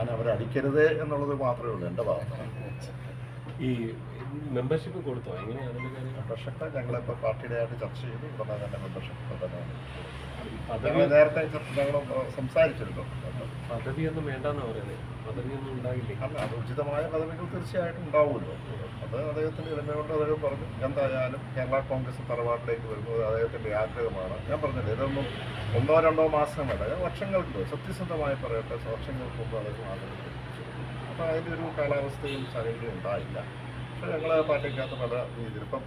ഞാൻ അവരെ അടിക്കരുത് എന്നുള്ളത് മാത്രമേ ഉള്ളൂ എന്റെ ഭാഗത്ത്. ഈ മെമ്പർഷിപ്പ് കൊടുത്തോ? എങ്ങനെയാണ് മെമ്പർഷിപ്പ് ഞങ്ങളിപ്പോൾ പാർട്ടിയുടെ ആയിട്ട് ചർച്ച ചെയ്തു ഉടനെ തന്നെ മെമ്പർഷിപ്പ് തന്നെ പദവി നേരത്തെ ഞങ്ങൾ സംസാരിച്ചിരുന്നു. പദവിയൊന്നും വേണ്ടെന്ന് പറയുന്നത് പദവിയൊന്നും ഉണ്ടാകില്ലേ അല്ല അത് ഉചിതമായ പദവികൾ തീർച്ചയായിട്ടും ഉണ്ടാവുമല്ലോ. അത് അദ്ദേഹത്തിന്റെ ഇടമയോട് അദ്ദേഹം പറഞ്ഞു എന്തായാലും കേരള കോൺഗ്രസ് തറവാട്ടിലേക്ക് വരുന്നത് അദ്ദേഹത്തിന്റെ ആഗ്രഹമാണ്. ഞാൻ പറഞ്ഞില്ലേ ഇതൊന്നും ഒന്നോ രണ്ടോ മാസമല്ല ഞാൻ വർഷങ്ങൾക്ക് സത്യസന്ധമായി പറയട്ടെ വർഷങ്ങൾക്ക് മുമ്പ് അദ്ദേഹം ആഗ്രഹിച്ചു. അപ്പോൾ അതിന്റെ ഒരു കാലാവസ്ഥയും സാഹചര്യം ഉണ്ടായില്ല. പക്ഷേ ഞങ്ങൾ പാർട്ടിക്കകത്ത് പല രീതിയിൽ ഇപ്പം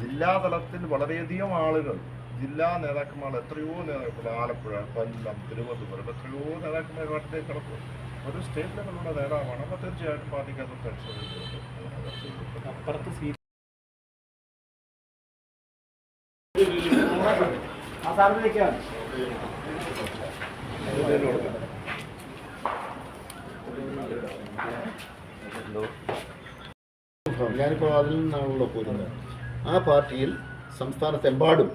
ജില്ലാതലത്തിൽ വളരെയധികം ആളുകൾ ജില്ലാ നേതാക്കന്മാർ എത്രയോ നേതാക്കൾ ആലപ്പുഴ കൊല്ലം തിരുവനന്തപുരം എത്രയോ നേതാക്കന്മാർ പാർട്ടിയിലേക്ക് കിടക്കും ഒരു സ്റ്റേറ്റ് ലെവലുള്ള നേതാവാണ് അപ്പോൾ തീർച്ചയായിട്ടും പാർട്ടിക്കകത്ത് പരിശോധിച്ചിട്ടുണ്ട് അപ്പുറത്ത് സീറ്റ് ഞാനിപ്പോൾ അതിൽ നിന്നാണല്ലോ പോരുന്നത്. ആ പാർട്ടിയിൽ സംസ്ഥാനത്തെമ്പാടും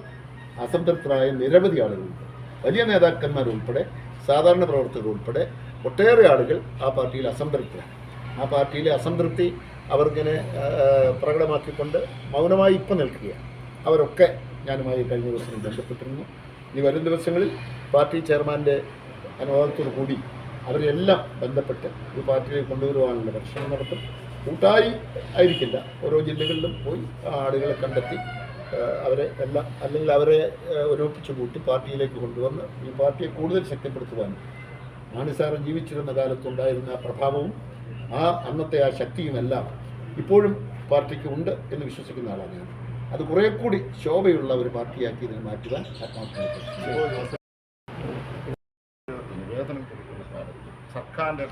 അസംതൃപ്തരായ നിരവധി ആളുകളുണ്ട്. വലിയ നേതാക്കന്മാരുൾപ്പെടെ സാധാരണ പ്രവർത്തകർ ഉൾപ്പെടെ ഒട്ടേറെ ആളുകൾ ആ പാർട്ടിയിൽ അസംതൃപ്തരാണ്. ആ പാർട്ടിയിലെ അസംതൃപ്തി അവർക്കിങ്ങനെ പ്രകടമാക്കിക്കൊണ്ട് മൗനമായി ഇപ്പം നിൽക്കുകയാണ്. അവരൊക്കെ ഞാനുമായി കഴിഞ്ഞ ദിവസം ബന്ധപ്പെട്ടിരുന്നു. ഇനി വരും ദിവസങ്ങളിൽ പാർട്ടി ചെയർമാന്റെ അനുവാദത്തോടു കൂടി അവരെല്ലാം ബന്ധപ്പെട്ട് ഈ പാർട്ടിയിലേക്ക് കൊണ്ടുവരുവാനുള്ള പരിശ്രമം നടത്തും. കൂട്ടായി ആയിരിക്കില്ല. ഓരോ ജില്ലകളിലും പോയി ആളുകളെ കണ്ടെത്തി അവരെ എല്ലാം അല്ലെങ്കിൽ അവരെ ഒരുമിപ്പിച്ച് കൂട്ടി പാർട്ടിയിലേക്ക് കൊണ്ടുവന്ന് ഈ പാർട്ടിയെ കൂടുതൽ ശക്തിപ്പെടുത്തുവാനും മാണി സാറ് ജീവിച്ചിരുന്ന കാലത്തുണ്ടായിരുന്ന ആ പ്രഭാവവും ആ അന്നത്തെ ആ ശക്തിയുമെല്ലാം ഇപ്പോഴും പാർട്ടിക്ക് ഉണ്ട് എന്ന് വിശ്വസിക്കുന്ന ആളാണ് ഞാൻ അത് കുറേ കൂടി ശോഭയുള്ള ഒരു പാർട്ടിയാക്കി ഇതിനെ മാറ്റുവാൻ. നിവേദനം സർക്കാരിന്റെ